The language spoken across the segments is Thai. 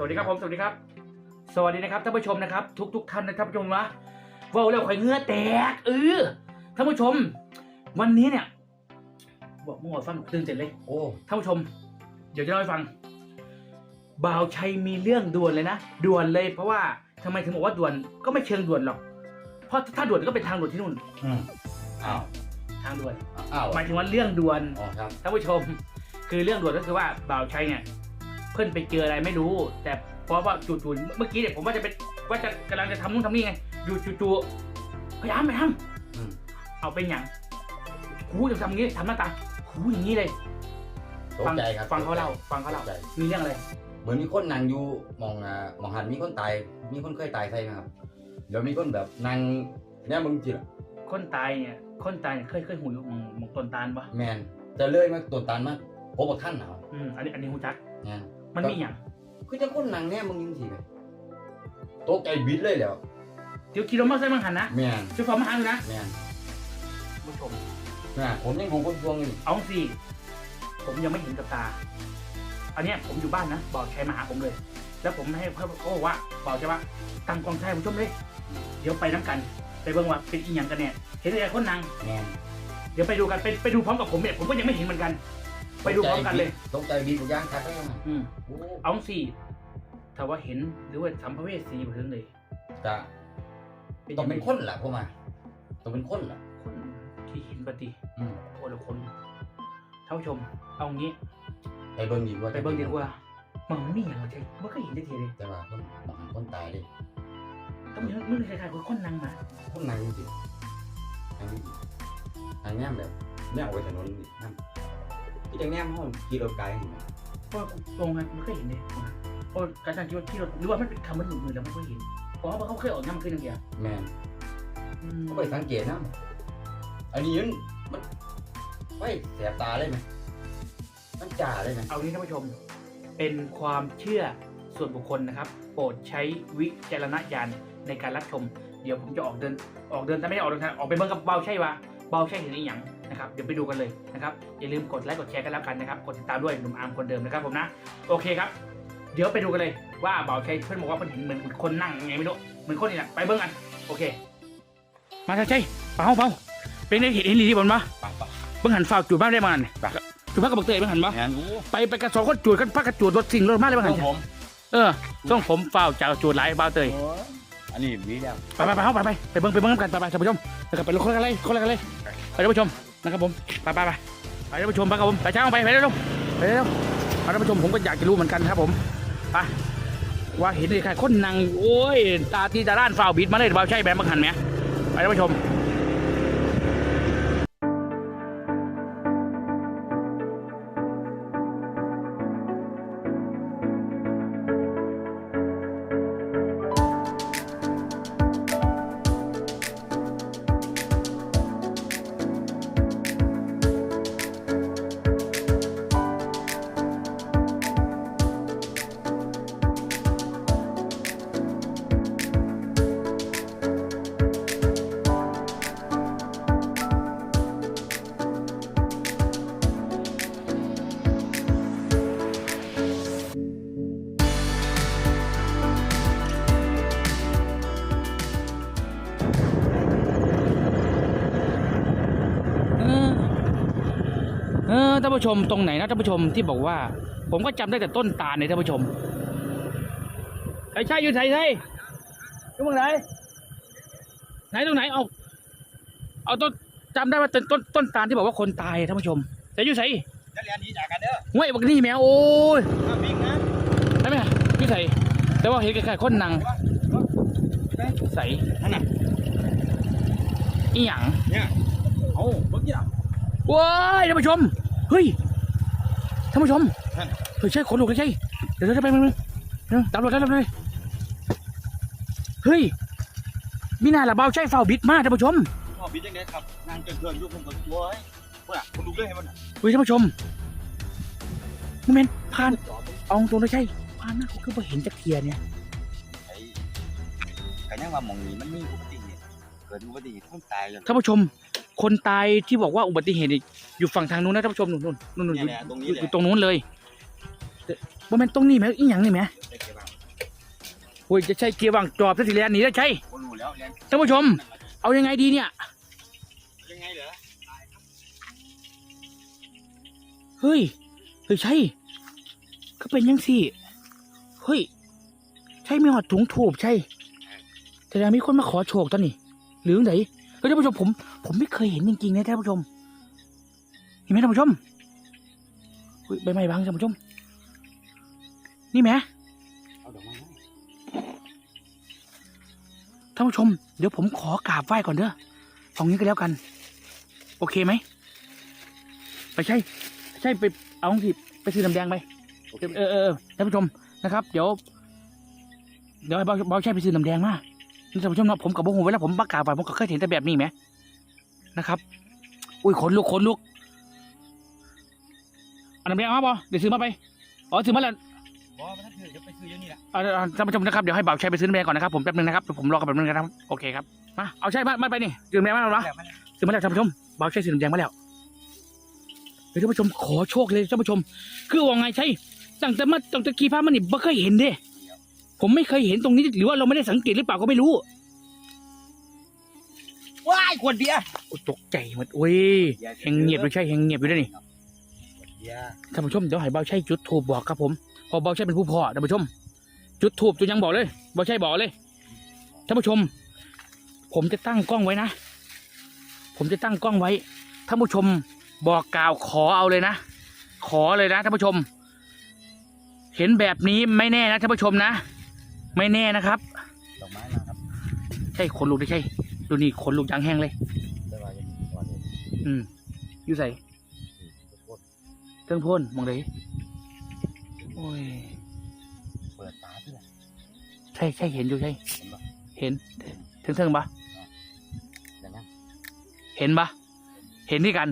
สวัสดีครับผมสวัสดีครับ สวัสดีนะครับท่านผู้ชมนะครับ ทุกทุกๆท่านนะท่านผู้ชมนะเว่าแล้วข่อยเหงื้อแตกเออท่านผู้ชม วันนี้เนี่ย บอกมั่วฟังตื่นเต้นเลยโอ้ท่านผู้ชม เดี๋ยวจะเล่าให้ฟังบ่าวชัยมีเรื่องด่วนเลยนะด่วนเลยเพราะว่าทำไมถึงบอกว่าด่วนก็ไม่เชิงด่วนหรอกเพราะถ้าด่วนก็เป็นทางด่วนที่นู่นอืมอ้าวทางด่วนอ้าวหมายถึงว่าเรื่องด่วนอ๋อครับท่านผู้ชม คือเรื่องด่วนก็คือว่าบ่าวชัยเนี่ยเพื่อนไปเจออะไรไม่รู้ แต่เพราะว่าจู่ๆเมื่อกี้เนี่ยผมว่าจะเป็นว่าจะกำลังจะทำนู่นทำนี่ไงอยู่จู่ๆพยายามไปทอืมำเอาเป็นอย่างหูจะทำอย่างนี้ทำหน้าตาหูอย่างนี้เลยตกฟังใจครับฟังเขาเล่าฟังเขาเล่าตกใจมีเรื่องอะไรเหมือนมีคนนั่งอยู่มองอ่ามองหันมีคนตายมีคนเคยตายใช่ไหมครับเดี๋ยวมีคนแบบนั่งเนี่ยมึงจีละคนตายเนี่ยคนตายเนี่ยเคยเคยหูอยู่หมองหมองต้นตาลปะแมนจะเลื่อยมาตัวตันมาผมบอกท่านหนาวอืมอันนี้อันนี้หูจักเนี่ย มันมีอย่างคือจะคนนั่งเนี่ยมึงยิงทีไหมตกใจบิดเลยแล้วเดี๋ยวขี่รถมอเตอร์ไซค์มาหันนะแมนช่วยฟังมาหันเลยนะแมนผู้ชมนะผมยังดูคนช่วงนี้เอาสิผมยังไม่เห็นกับตา อันเนี้ยผมอยู่บ้านนะบอกชัยมาหาผมเลย แล้วผมให้เขาเขาบอกว่าบอกใช่ปะตั้งกองไทยผู้ชมเลย เดี๋ยวไปน้ำกัน ไปเบิ่งว่าเป็นอีหยังกันเนี่ยเห็นอะไรคนนางแมนเดี๋ยวไปดูกันไปไปดูพร้อมกับผมเนี่ยผมก็ยังไม่เห็นเหมือนกัน ไปดูพร้อมกันเลย ตกใจบิดทุกอย่างครับได้ยังไงอืมโอ้เอาสิถ้าว่าเห็นหรือว่าสัมภเวสีอยู่ถึงเลยจะต้องเป็นคนแหละผมอะต้องเป็นคนแหละคนที่เห็นปฏิอืมโอ้ละคนท่านผู้ชม เอางี้ ไปเบิ่งดีกว่าไปเบิ่งดีกว่ามันไม่มีอย่างใช่ไม่เคยเห็นได้ทีเลยแต่ว่าคนบางคนตายเลยต้องมีมันคล้ายๆคนนางมาคนนั่งจริงๆนั่งจริงๆนั่งแง่แบบแง่เอาไว้ถนนนี่นั่งที่ จะแง่ห้องขี่รถไกลเห็นไหมเพราะตรงนั้นไม่เคยเห็นเลยเพราะการตั้งคิดว่าที่เราหรือว่ามันเป็นคำมันหนุนมือแล้วไม่เคยเห็นเพราะว่าเขาเคยออกน้ำขึ้นอย่างเดียวแมนอืมก็ไปสังเกตนะอันนี้มันมันไม่แสบตาเลยไหมมันจ่าเลยไหมเอานี้ท่านผู้ชม เป็นความเชื่อส่วนบุคคลนะครับ โปรดใช้วิจารณญาณในการรับชม เดี๋ยวผมจะออกเดิน ออกเดินแต่ไม่ได้ออกเดินทางออกไปเบิ่งกับเบาใช่วะเบาใช่เห็นอีหยัง นะครับเดี๋ยวไปดูกันเลยนะครับอย่าลืมกดไลค์กดแชร์กันแล้วกันนะครับกดติดตามด้วยหนุ่มอาร์มคนเดิมนะครับผมนะโอเคครับ เดี๋ยวไปดูกันเลยว่าเบาใช่เพื่อนบอกว่าเพื่อนเห็นเหมือนคนนั่งยังไงไม่รู้เหมือนคนนี่แหละไปเบิ่งกันโอเค มาใช่ใช่เบาเบาเป็นไงเห็นเห็นดีบนปะปังปังเบิ่งหันฝ้าวจูดบ้านได้มาเนี่ยไปจูดพักกับบักเตยเบิ่งหันปะงานรู้ไปไปกันสองคนจูดกันพักกันจูดรถสิ่งรถมาเลยเบิ่งหันผมเออต้องผมฝ้าวจากจูดหลายเบาเตยอันนี้วีแล้วไปไปไปเข้าไปไปไปเบิ่งไปเบิ่งกันไปไปท่านผู้ชมไปกันไปคนละกันเลยคนละกันเลยไปท่านผู้ชม นะครับผมไปไปไปไปท่านผู้ชมไปครับผมไปเช้าไปไปเร็วไปเร็วๆท่านผู้ชมผมก็อยากจะรู้เหมือนกันครับผมไปว่าเห็นใครคนนังโอ้ยตาตีตาด้านฝาวบิดมาเลยเบาใช่แบบบังหันไหมไปท่านผู้ชม ผู้ชมตรงไหนนะท่านผู้ชมที่บอกว่า ผมก็จำได้แต่ต้นตาลเนี่ยท่านผู้ชมไอ้ใช่อยู่ไหนใช่อยู่ตรงไหนไหนตรงไหนเอาเอาต้นจำได้ว่าต้นต้นต้นตาลที่บอกว่าคนตายท่านผู้ชมแต่อยู่ไหนจะเรียนนี้จากกันเด้อห้วยบักนี่แมวโอ้ยถ้าวิ่งนะใช่ไหมอยู่ไหนแต่ว่าเห็นไกลๆคนนังใส่นั่นน่ะอีหยังเนี่ยโอ้เมื่อกี้อะว้ายท่านผู้ชม เฮ้ยท่านผู้ชมท่านเฮ้ยใช่ขนลุกเลยใช่เดี๋ยวเดี๋ยวไปไปไปเดี๋ยวตำรวจตำรวจเลยเฮ้ยมีหนาละเบาใช่เฝ้าบิดมากท่านผู้ชมพ่อบิดยังไงครับนางเกินเกินยุคผมก็ตัวไอ้พวกน่ะคุณดูด้วยให้มันเฮ้ยท่านผู้ชมโมเมนต์ผ่านเอาตรงเลยใช่ผ่านหน้าเขาคือพอเห็นจากเทียเนี่ยไอ้ไอ้ยังว่ามองนี้มันมีอุบัติเหตุเกิดอุบัติเหตุคนตายกันท่านผู้ชม คนตายที่บอกว่าอุบัติเหตุนี่อยู่ฝั่งทางนู้นนะท่านผู้ชมนู่นนู่นนู่นนู่นอยู่เนี่ยตรงนี้อยู่แหอยู่ละตรงนู้นเลยโมเมนต์ตรงนี้ไหมอีหยังนี่ไหมได้แค่ว่าโอ้ยจะใช่เกียร์ว่างจอบซะทีแล้วหนีได้ใช่คนรู้แล้วเรียนท่านผู้ชม เอายังไงดีเนี่ย ยังไงเหรอเฮ้ย เฮ้ยใช่ก็เป็นยังสิเฮ้ย ใช่มีหอดถุงถูบใช่แต่แล้วมีคนมาขอโชคตอนนี้ หรือไหน เฮ้ยท่านผู้ชมผมผมไม่เคยเห็นจริงๆนะท่านผู้ชม เห็นไหมท่านผู้ชมเฮ้ยใบไม้บางท่านผู้ชม นี่ไหมเอาดอกไม้มาท่านผู้ชม เดี๋ยวผมขอกราบไหว้ก่อนเด้อตรงนี้ก็แล้วกัน โอเคไหมไปใช่ ใช่ไปเอาสิไปซื้อน้ำแดงไปโอเคเออเออเออท่านผู้ชมนะครับ เดี๋ยว เดี๋ยวให้เบาเบาใช่ไปซื้อน้ำแดงมา ท่านผู้ชมเนาะผมกับโมโหเวลาผมประกาศไปผมก็เคยเห็นแต่แบบนี้ไหมนะครับ อุ้ยขนลุกขนลุกเอาน้ำแดงมาบ่เดี๋ยวซื้อมาไปอ๋อซื้อมาแล้วบอมาถ้าถือจะไปซื้อเดี๋ยวนี้แหละเอาเอาท่านผู้ชมนะครับเดี๋ยวให้เบาใช่ไปซื้อน้ำแดงก่อนนะครับผมแป๊บนึงนะครับเดี๋ยวผมรอกันแป๊บนึงนะครับโอเคครับมาเอาใช่มามาไปนี่ซื้อน้ำแดงมาแล้วเหรอแล้วมันซื้อมาแล้วท่านผู้ชมเบาใช่ซื้อน้ำแดงมาแล้วเดี๋ยวท่านผู้ชมขอโชคเลยท่านผู้ชม คือว่าไงใช่ตั้งแต่มาตั้งแต่ขี่พามันนี่ไม่เคยเห็นเด้ ผมไม่เคยเห็นตรงนี้หรือว่าเราไม่ได้สังเกตหรือเปล่าก็ไม่รู้ว้ายขวดเบียร์โอ้ตกใจหมดโอ้ยแหงเงียบไม่ใช่แหงเงียบอยู่ด้วยนี่เบียร์ท่านผู้ชมเดี๋ยวให้เบาใช่จุดทูบบอกครับผมพอเบาใช่เป็นผู้พ่อท่านผู้ชม จุดทูบจุดยังบอกเลยเบาใช่บอกเลยท่านผู้ชม ผมจะตั้งกล้องไว้นะ ผมจะตั้งกล้องไว้ท่านผู้ชมบอกกล่าวขอเอาเลยนะ ขอเลยนะท่านผู้ชม เห็นแบบนี้ไม่แน่นะท่านผู้ชมนะ ไม่แน่นะครับดอกไม้มาครับใช่ขนลุกได้ใช่ดูนี่ขนลุกยางแห้งเลย ได้ว่าจะมีก่อนเลยอืมอยู่ใส่โคตรเครื่องพ่นมองเลยโอ้ยเปิดตาที่ไหนใช่ใช่เห็นอยู่ใช่ เห็นปะเห็นเทิงเทิงๆปะอย่างนั้นเห็นปะเห็นที่กัน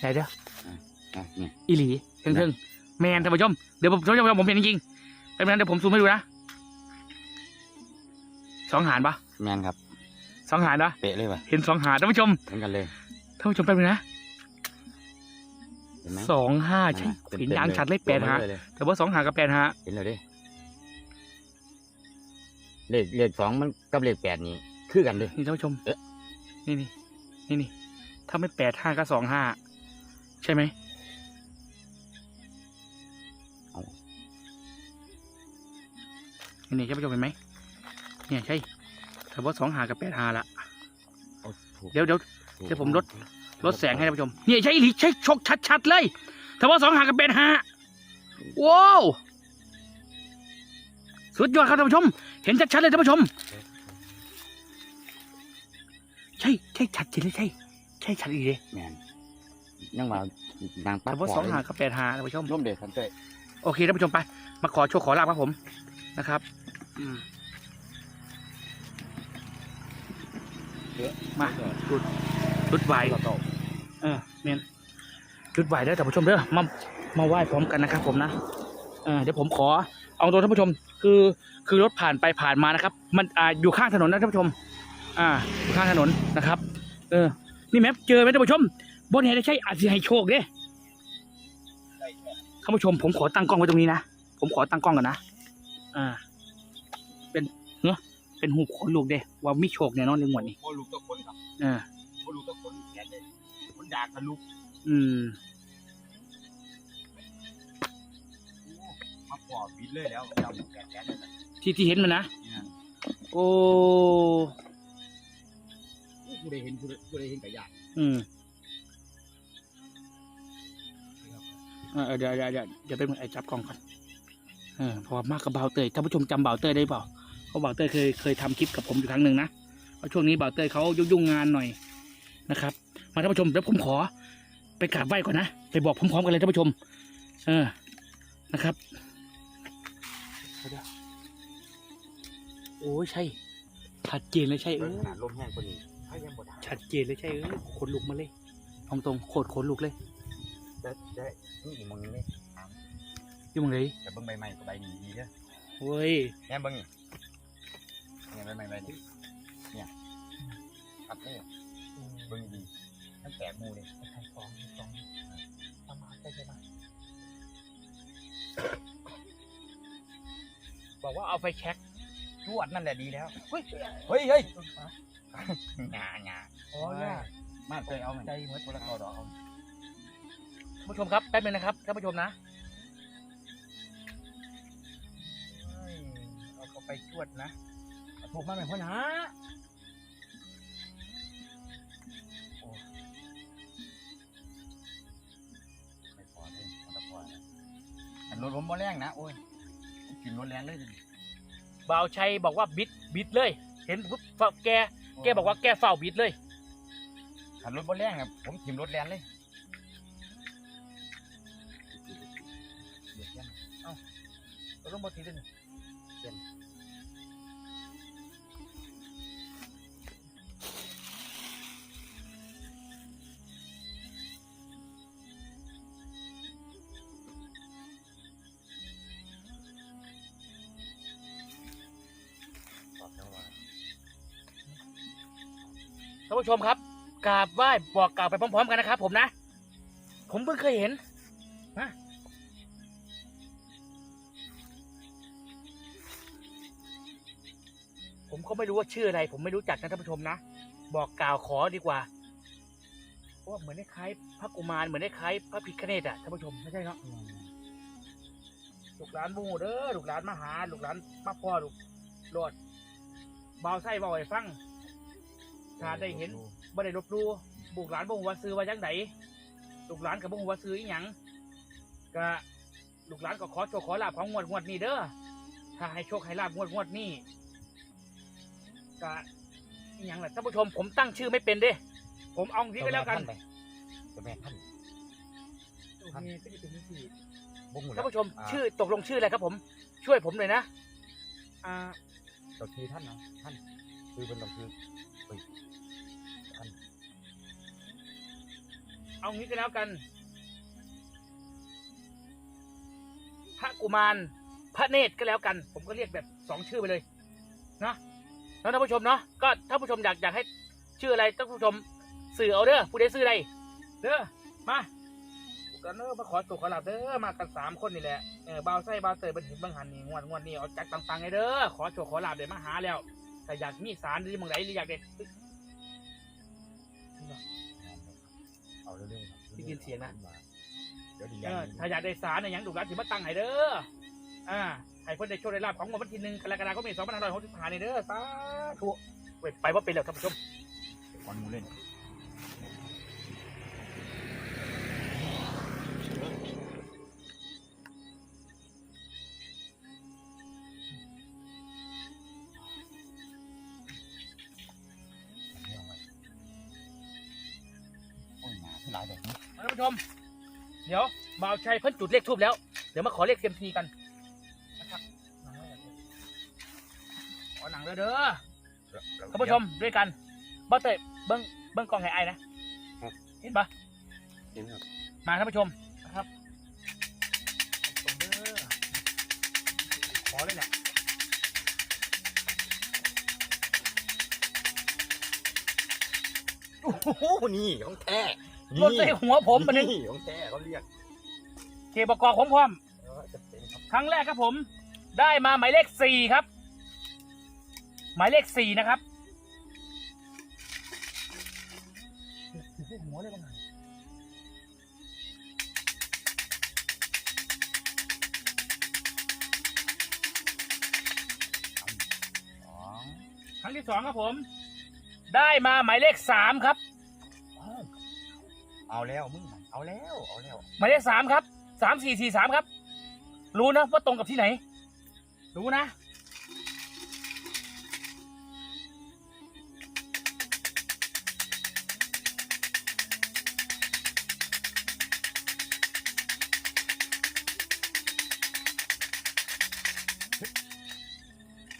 ไหนเด้อ อะนี่อีหลีเทิงเทิงๆแมนท่านผู้ชมเดี๋ยวผมท่านผู้ชมผมเห็นจริงๆเป็นนั้นเดี๋ยวผมซูมให้ดูนะ สองหารปะแมนครับ สองหารปะเป๊ะเลยป่ะเห็นสองหารท่านผู้ชมเหมือนกันเลยท่านผู้ชมแป๊บนึงนะเห็นไหมสองห้าใช่ต็มๆเห็นยางชัดเลยแปดหาตัวเบลอเลยแต่ว่าสองหารกับแปดหาเห็นเลยดิเลขเลขสองมันกับเลขแปดนี่คือกันเลยนี่ท่านผู้ชมเอ๊ะนี่นี่นี่นี่ถ้าไม่แปดห้าก็สองห้าใช่ไหมนี่นี่ท่านผู้ชมเห็นไหม เนี่ยใช่แต่ว่าสองหากับแปดหาละโอ้ถูกเดี๋ยวเดี๋ยวถูกเดี๋ยวผมลดลดแสงให้ท่านผู้ชมเนี่ยใช่หรือใช่ชกชัดๆเลยแต่ว่าสองหากับแปดหาว้าวสุดยอดครับท่านผู้ชม เห็นชัดๆเลยท่านผู้ชม ใช่ใช่ชัดจริงเลยใช่ใช่ชัดอีกเลยแมนยังว่านางปัดแต่ว่าสองหากับแปดหาท่านผู้ชมร่วมเด็ดทันเต้ยโอเคท่านผู้ชมไป มาขอโชคขอลาบครับผมนะครับ อืม มาจุดไหวต่อต่อเออเมนจุดไหวเด้อท่านผู้ชมเด้อมามาไหว้พร้อมกันนะครับ ผมนะเออเดี๋ยวผมขอเอาตัวท่านผู้ชม คือคือรถผ่านไปผ่านมานะครับ มันอ่าอยู่ข้างถนนนะท่านผู้ชม อ่าอยู่ข้างถนนนะครับ เออ นี่แมพเจอไหมท่านผู้ชมบนเหตุได้ใช่อาจจะให้โชคเด้ท่านผู้ชม ผมขอตั้งกล้องไว้ตรงนี้นะผมขอตั้งกล้องกันนะอ่าเป็นเนาะ เป็นหูขนลูกเด้ว่ามีโชคแน่นอนในงวดนี้โคลูกตัวคนครับเออโคลูกตัวคนแขนเลยคนดากทะลุอืมมาปอดบิดเลยแล้วจำแขนแขนเลยนะที่ที่เห็นมันนะเนี่ยโอ้กูได้เห็นกูได้กูได้เห็นกับยากอืมเออเดี๋ยวเดี๋ยวเดี๋ยวเดี๋ยวไปมึงไอ้จับกล้องก่อนเออเพอมากกับเบาเตยท่านผู้ชมจำเบาเตยได้เปล่า เพราะเบาเตยเคยเคยทำคลิปกับผมอยู่ครั้งหนึ่งนะเพราะช่วงนี้เบาเตยเขายุ่งๆงานหน่อยนะครับ มาท่านผู้ชมเดี๋ยวผมขอ ไปกราบไหว้ก่อนนะไปบอกพร้อมๆกันเลยท่านผู้ชม เออนะครับเดี๋ยวโอ้ยใช่ชัดเจนเลยใช่เอเบิ่งอขนาดลมแห้งคนนี้ถ้ายังบ่ได้ชัดเจนเลยใช่เอ้ยขนลุกมาเลยตรงตรงๆโคตรขนลุกเลยได้ได้นี่อีกมึงนึงเลยอยู่มึงเลยแต่เบิ่งใบไม้กับใบนี้ดีเด้อเว้ยแง่เบิ่งนี่ เนี่ยใบไม้ใบนี้เนี่ยตัดเลยเบิ่งดีตั้งแต่มูเลยใครฟองฟองประมาณใช่ใช่ไหมเบาบอกว่าเอาไฟแช็กจวดนั่นแหละดีแล้ว เฮ้ย เฮ้ยเฮ้ยงาหงาอ๋อเนี่ยมาเคยเอาใจเหมือนคนละกอดอกเอาท่านผู้ชมครับแป๊บนึงนะครับท่านผู้ชมนะเฮ้ยเอาเข้าไปจวดนะ ถูกมาเป็นพ่อหนาไม่พอเลยมันจะพอแล้วอันรถผมบ่แรงนะ โอ้ยผมกินรถแรงเลยดิบ่าวชัยบอกว่าบิดบิดเลย เห็นปุ๊บฝแกแกบอกว่าแกเฝ้าบิดเลยอันรถบ่แรงครับผมกินรถแรงเลยเราต้องบอกทีนึงท่าน ผู้ชมครับกราบไหว้บอกกล่าวไปพร้อม ๆ กันนะครับ ผมนะ ผมเพิ่งเคยเห็นนะผมก็ไม่รู้ว่าชื่ออะไร ผมไม่รู้จักนะท่านผู้ชมนะ บอกกล่าวขอดีกว่าเพราะว่าเหมือนคล้ายพระกุมารเหมือนคล้ายพระพิฆเนศอะท่านผู้ชมไม่ใช่เนาะลูกหลานบูเด้อลูกหลานมาหาลูกหลานมาพ่อลูกโลดเบาไส้เบาไอ้ฟัง ถ้าได้เห็นบ่ได้ลบหลู่บุกหลานบ่ฮู้ว่าซื้อว่าจังไดลูกหลานก็บ่ฮู้ว่าซื้ออีหยังก็ลูกหลานก็ขอโชคขอลาภของงวดงวดนี้เด้อถ้าให้โชคให้ลาภงวดงวดนี้ก็อีหยังล่ะท่านผู้ชมผมตั้งชื่อไม่เป็นเด้ผมเอางี้ก็แล้วกันตัวแม่ท่านโอเคก็จะเป็นที่บ่หูท่านผู้ชมาชื่อตกลงชื่ออะไรครับ ผม ช่วยผมหน่อยนะอ่าตัวทีท่านนะท่านคือเป็นตัวคือ เอางี้ก็แล้วกัน พระกุมาร พระเนตรก็แล้วกัน ผมก็เรียกแบบสองชื่อไปเลยเนาะแล้วท่านผู้ชมเนาะก็ถ้านผู้ชมอยากอยากให้ชื่ออะไรท่านผู้ชมสื่อเอาเด้อผู้ใดซื้อใดเด้อมากันเด้อมาขอตัวขอหลับเด้อมากันสามคนนี่แหละเออบ่าวไส้บ่าวเตยบันหินบังหันนี่งวดงวดนี่เอาจักตังๆให้เด้อขอโชคขอลาบเดี๋ยวมาหาแล้วแต่อยากมีสารหรือมึงไหนหรืออยากเด็ด เอาเร็วๆครับได้ยินเสียงนะ เดี๋ยวดีเออถ้าอยากได้สารเนี่ยยังดูร้านถือมาตั้งให้เด้อ อ่าให้เพิ่นได้โชคได้ลาภของงวดวันที่หนึ่งกรกฎาคมปีสองพันห้าร้อยหกสิบห้านี่เด้อ สาธุเว้ยไปว่าเป็นแล้วท่านผู้ชมคอนหมูเล่น หนาที่หลายแบบนี้ท่านผู้ชม เดี๋ยวบ่าวชัยเพิ่นจุดเลขทูบแล้ว เดี๋ยวมาขอเลขเซียมซีกันนะครับขอหนังเลยเด้อท่านผู้ชมด้วยกันบ่าวเตยเบิ้งเบิ้งกล้องให้ไอ้นะครับเห็นปะเห็นครับมาท่านผู้ชมนะครับขอบคุณเด้อขอเลยแหละโอ้โหนี่ของแท้ รถใส่หัวผมมันนึงนี่ของแท้เขาเรียกเคประกอบของพร้อมเออจะเป็นครับครั้งแรกครับผม ได้มาหมายเลขสี่ครับ หมายเลขสี่นะครับหัวเลยบ้างสองครั้งที่สองครับผม ได้มาหมายเลขสามครับ เอาแล้วมึงเอาแล้วเอาแล้วหมายเลขสามครับสามสี่สี่สามครับ รู้นะว่าตรงกับที่ไหน รู้นะ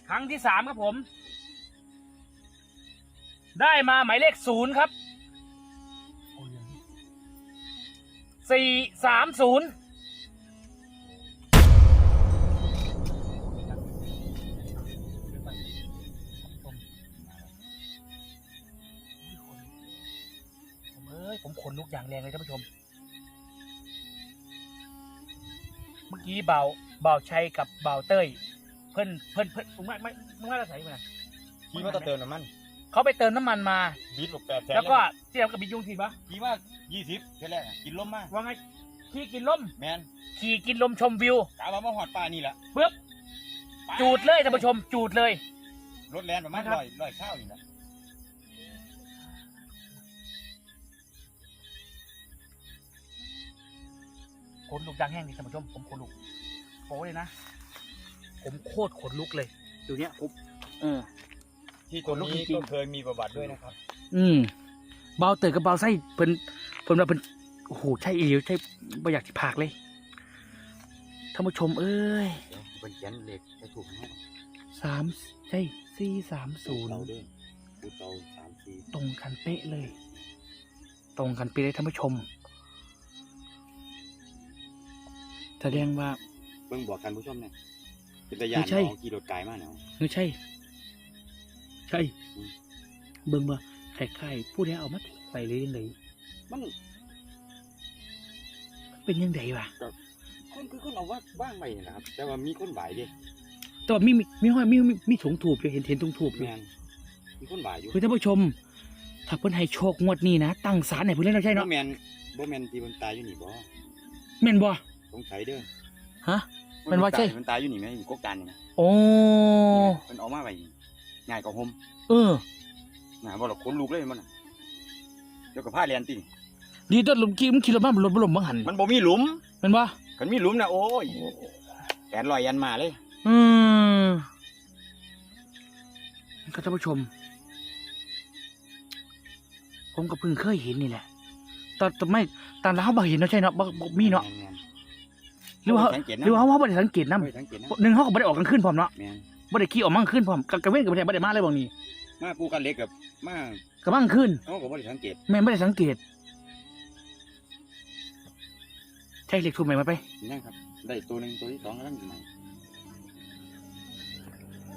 ครั้งที่สามครับผม ได้มาหมายเลขศูนย์ครับ สี่สามศูนย์ผมเอ้ยผมขนลุกอย่างแรงเลยท่านผู้ชม เมื่อกี้เบาเบาชัยกับเบาเต้ย เพิ่นเพิ่นเพิ่นมึงว่ไม่มึงว่าจะใส่มันขี่มาต่อเติมน้ำมัน เขาไปเติมน้ำมันมาบีบลูกแปดแสนแล้วก็เสียบกับบิดยุงทีปะขี่มายี่สิบเท่าแรกอะกินลมมาว่าไงขี่กินลม แมนขี่กินลมชมวิวกะว่ามาหอดป่านี่แหละปึ๊บจูดเลยท่านผู้ชมจูดเลย รถแลนประมาณนะครับ ร้อยร้อยข้าวนี่แหละขนลุกดังแห้งดิท่านผู้ชมผมขนลุกโอ้เลยนะ ผมโคตรขนลุกเลยอยู่เนี้ยผมเออ ที่ตัวขนลุกนี้จริงก็ๆเคยมีประวัติด้วยนะครับ อืมเบาเตยกับเบาไส้เพิ่นเพิ่นว่าเพิ่นโอ้โหใช่อีหลีใช่ไม่อยากที่พากเลยท่านผู้ชมเอ้ยเดี๋ยวเป็นเขียนเลขให้ถูกให้สามใช่สี่สามศูนย์เตาเด้อปูเตาสามสี่ตรงกันเป๊ะเลย ตรงกันเป๊ะเลยท่านผู้ชม แสดงว่าเบิ่งบอกกันผู้ชมเนี่ยเป็นตะยานไม่ใช่ของขี่รถไกลมากเนาะไม่ใช่ ใช่อืมเบิ่งว่าไข่ไข่ผู้ใดเอามาทิ้งไปเลยยังไงมันเป็นยังไงวะคนคือคนเอาว่าว่างไปนี่แหละครับ แต่ว่ามีคนบ่ายเดิแต่ว่ามีมีมีห้อยมีมีมีถุงถูบอยู่เห็นเห็นถุงถูบอยู่แมนมีคนบ่ายอยู่คือท่านผู้ชม ถ้าเพิ่นให้โชคงวดนี้นะตั้งศาลให้เพิ่นเล่นแล้วใช่บ่เนาะแมนบ่แมนที่มันตายอยู่นี่บ่แม่นบ่สงสัยเด้อฮะมันว่าใช่มันตายอยู่นี่ไหมอยู่กกจานนี่นะโอ้มันเออกมาไป ง่ายกว่าห่มเออหนาบ่หรอกคนลูกเลยมันน่ะเดี๋ยวกับผ้าเรียนติดีต้นลมกี้มันขี่รถมาบนรถบนลมบังหันมันบ่มีหลุมแม่นบ่คันมีหลุมนะโอ้ยแปดลอยยันมาเลย อืมก็ท่านผู้ชม ผมก็เพิ่งเคยเห็นนี่แหละตอนแต่ไม่ตอนเราเขาบ่เห็นเนาะใช่เนาะบ่บ่มีเนาะแม่นหรือว่าสังเกตหนะรือว่าเขาบ่ได้สังเกตนำบ่ได้สังเกตนะหนึ่งเขาก็บ่ได้ออกกลางคืนพร้อมเนาะแม่น บ่ได้ขี่ออกมากลางคืนพร้อมกกลางเว้นก็บ่ได้บ่ได้มาเลยบ่นี่มาปูกันเล็กกับมาก็มากลางคืนเขาก็บ่ได้สังเกตแม่บ่ได้สังเกตใช่เลขทูบใหม่มาไปนั่นครับ ได้ตัวหนึ่งตัวที่สองกำลังอยู่ใหม่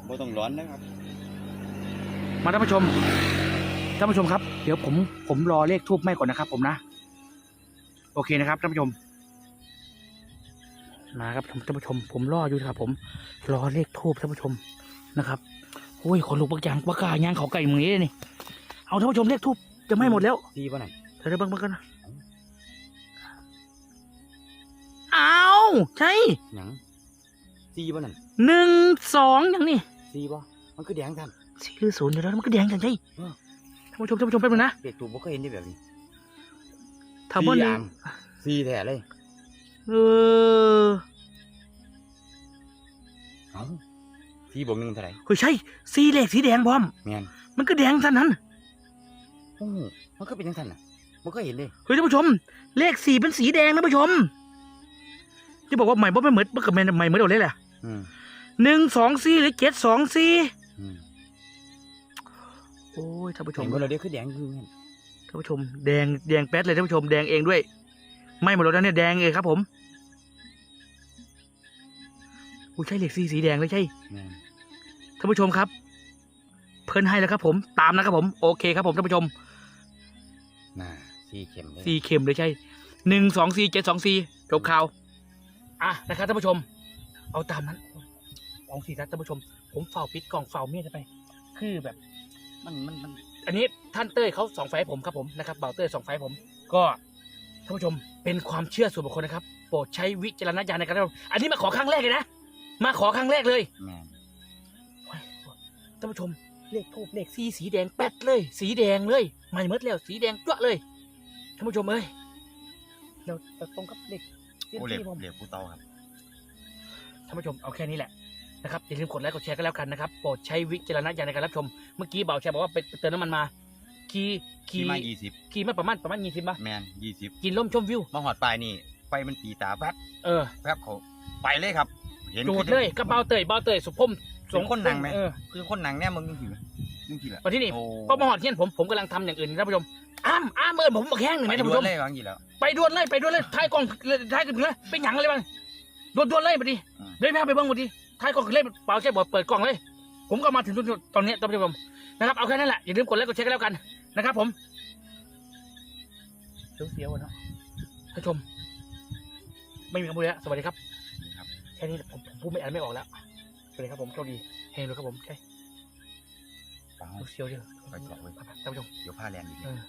บ่ต้องร้อนนะครับ มาท่านผู้ชมท่านผู้ชมครับ เดี๋ยวผมผมรอเลขทูบไม่ก่อนนะครับ ผมนะ โอเคนะครับท่านผู้ชม มาครับท่านผู้ชม ผมรออยู่ครับ ผมรอเลขทูบท่านผู้ชมนะครับโอ้ยขนลุกบักอย่างบักกาย่างเขาไก่มือนี้เลยนี่เอาท่านผู้ชมเลขทูบจะไม่หมดแล้วดีป่ะนั่นเดี๋ยวเดี๋ยวเบิ่งเบิ่งกันนะเอาใช่หยังซีป่ะนั่นหนึ่งสองอย่างนี้ซีป่ะมันคือแดงท่านสี่หรือศูนย์เดี๋ยวนะมันก็แดงจังใช่เออท่านผู้ชมท่านผู้ชมแป๊บนึงนะเด็กถูกบ่เคยเห็นได้แบบนี้ถ้าบ่หนึ่งซีแท้เลย เออเอ้าซีบวกหนึ่งเท่าไหร่เฮ้ยใช่สีเหล็กสีแดงพร้อม แม่นมันก็แดงท่านนั้นโอ้มันก็เป็นจังซั่นน่ะบ่เคยเห็นเลยเฮ้ยท่านผู้ชม เลขสี่เป็นสีแดงนะผู้ชมที่บอกว่าใหม่บ่ไม่เหมือนบ่กับใหม่ใหม่เหมือนเอาเลยแหละอืมหนึ่งสองสี่หรือเจ็ดสองสี่อืมโอ้ยท่านผู้ชเห็มนบ่เราเด้คือแดงคือแม่นท่านผู้ชมแดงแดงแป๊ดเลยท่านผู้ชมแดงเองด้วย ไม่หมดแล้วนะเนี่ยแดงเองครับ ผมอุ้ยใช่เหล็กสีสีแดงเลยใช่แม่นท่านผู้ชมครับ เพิ่นให้แล้วครับ ผมตามนะครับผม โอเคครับผมท่านผู้ชมน่าซีเข็มเลยสี่เข็มเลยใช่หนึ่งสองสี่เจ็ดสองสี่จบข่าวอะนะครับท่านผู้ชม เอาตามนั้นสองสี่ครับท่านผู้ชม ผมเฝ้าปิดกล่องเฝ้าเมียไป คือแบบ มันมันมัน อันนี้ท่านเต้ยเขาส่องไฟให้ผมครับผมนะครับเบาเต้ยส่องไฟให้ผม ก็ ท่านผู้ชมเป็นความเชื่อส่วนบุคคลนะครับ โปรดใช้วิจารณญาณในการรับชมอันนี้มาขอครั้งแรกเลยนะ มาขอครั้งแรกเลยแม่นโอ้ยท่านผู้ชมเลขทูบเลขสีสีแดงแป๊ดเลย สีแดงเลยไม่เมดแล้วสีแดงจ้วะเลยท่านผู้ชมเอ้ยเราเราตรงกับเลขโอ้เหล็กที่ผมเหล็กปูเตาครับ ท่านผู้ชมเอาแค่นี้แหละนะครับอย่าลืมกดไลค์กดแชร์กันแล้วกันนะครับ โปรดใช้วิจารณญาณในการรับชม เมื่อกี้เบาแชร์บอกว่าไปเติมน้ำมันมา ขี่ขี่ขี่มายี่สิบขี่มาประมาณประมาณยี่สิบป่ะแม่นยี่สิบกินล่มชมวิว มาหอดปลายนี่ไฟมันตีตาแป๊บเออแป๊บเขาไปเลยครับ เห็นจูดเลยกับเบาเตยเบาเตยสุพมสงคนหนังไหมเออคือคนหนังแน่มึงยังถือยังถือวันที่นี่โอ้พอมาหอดเที่ยนผมผมกำลังทำอย่างอื่นท่านผู้ชมอ้ามอ้ามเอิญผมมาแข้งหนึ่งไปนะท่านดูผู้ชมเลยบางทีแล้วไปด่วนเลยไปด่วนเลยท้ายกล้องท้ายกันเลยเป็นหยังเลยบ้างด่วนด่วนเลยบัดนี้อืมเลยแม่ไปเบิ้งบัดนี้ท้ายกล้องเลยเปล่าใช่บอกเปิดกล้องเลย ผมก็มาถึงจุดตอนนี้ท่านผู้ชมนะครับเอาแค่นั้นแหละอย่าลืมกดไลค์กดแชร์กันแล้วกัน นะครับผมเสียวๆอะเนาะท่านผู้ชม ไม่มีคำพูดแล้วสวัสดีครับครับแค่นี้ผมผมพูดไม่อ่านไม่ออกแล้วสวัสดีครับผมโชคดีเฮงเลยครับผมใช่ฟังลูกเซียวเดียวไปเสียเว้ยไปๆท่านผู้ชมเดี๋ยวผ้าแลนด์อีก เออ